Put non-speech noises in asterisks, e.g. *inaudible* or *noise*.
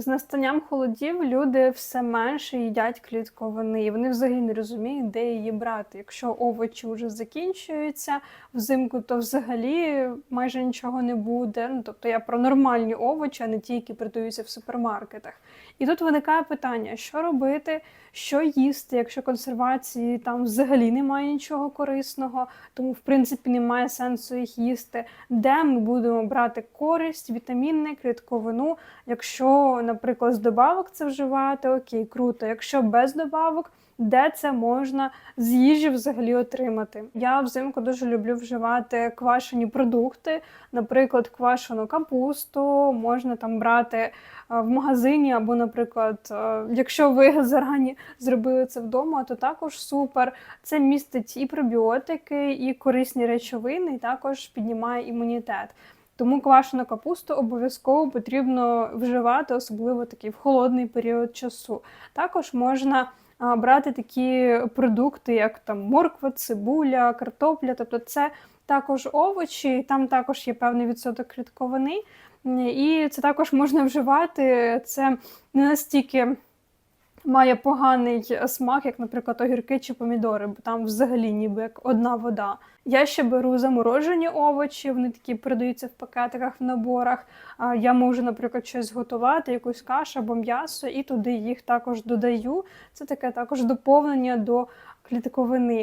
З настанням холодів люди все менше їдять клітковини, і вони взагалі не розуміють, де її брати. Якщо овочі вже закінчуються взимку, то взагалі майже нічого не буде. Ну тобто я про нормальні овочі, а не ті, які продаються в супермаркетах. І тут виникає питання: що робити, що їсти, якщо консервації там взагалі немає нічого корисного, тому в принципі немає сенсу їх їсти. Де ми будемо брати користь, вітаміни, клітковину, якщо, наприклад, з добавок це вживати, окей, круто. Якщо без добавок, де це можна з їжі взагалі отримати? Я взимку дуже люблю вживати квашені продукти, наприклад, квашену капусту, можна там брати е, в магазині, або, наприклад, е, якщо ви *laughs* зарані зробили це вдома, то також супер. Це містить і пробіотики, і корисні речовини, і також піднімає імунітет. Тому квашену капусту обов'язково потрібно вживати, особливо такий в холодний період часу. Також можна брати такі продукти, як там морква, цибуля, картопля. Тобто це також овочі, там також є певний відсоток клітковини. І це також можна вживати. Це не настільки має поганий смак, як, наприклад, огірки чи помідори, бо там взагалі ніби як одна вода. Я ще беру заморожені овочі, вони такі продаються в пакетиках в наборах. Я можу, наприклад, щось готувати, якусь кашу або м'ясо, і туди їх також додаю. Це таке також доповнення до клітковини.